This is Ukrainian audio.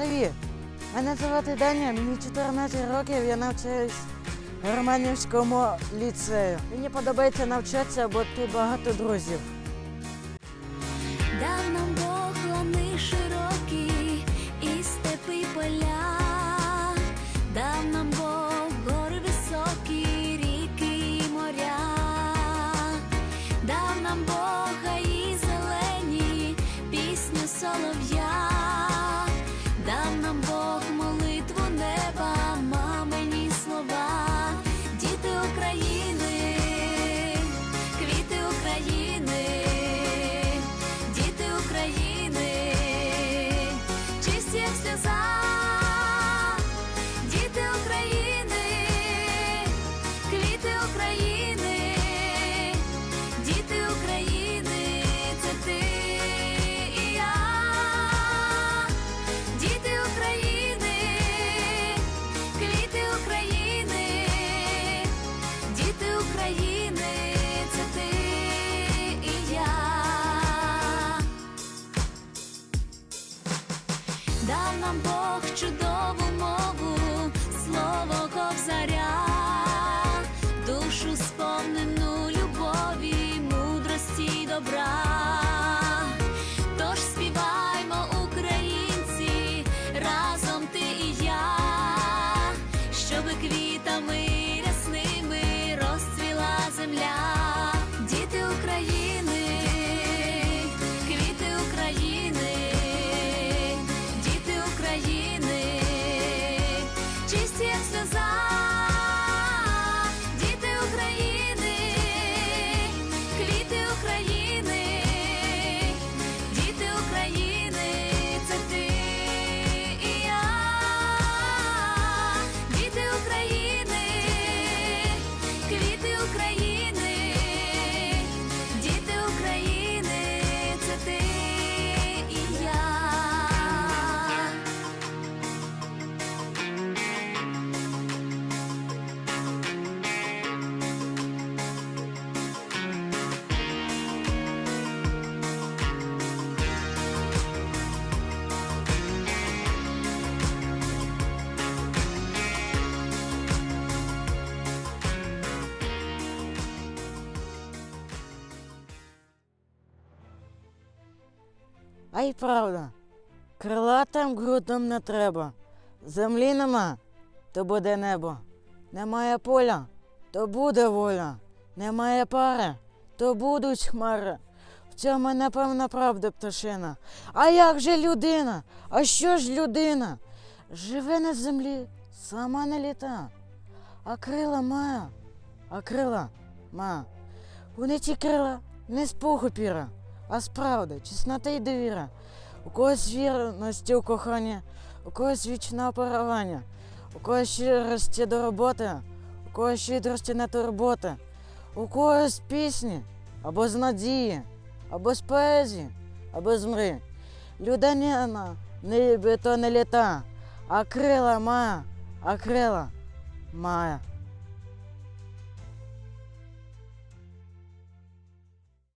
Привіт! Мене звати Даня, мені 14 років, я навчаюсь в Романівському ліцею. Мені подобається навчатися, бо тут багато друзів. Дав нам Бог лани широкі і степи поля, дав нам Бог гори високі, ріки і моря, дав нам Бог Бог молитву неба, Дав нам Бог чудову мову, слово ковзаря, душу сповнену любові, мудрості й добра. Тож співаймо, українці, разом ти і я, щоби квітами bist jetzt der Saal. А й правда, крилатим грудом не треба. Землі нема, то буде небо. Немає поля, то буде воля. Немає пари, то будуть хмари. В цьому напевно правда пташина. А як же людина? А що ж людина? Живе на землі, сама не літа. А крила має, а крила ма. Вони ті крила не з пуху піра, а з чесноти й довіра. У когось вірності у кохання, у когось вічне поравання, у когось щирості до роботи, у когось щедрості на турботи, у когось пісні, або з надії, або з поезії, або з мри. Людина не то не літа, а крила має, а крила має.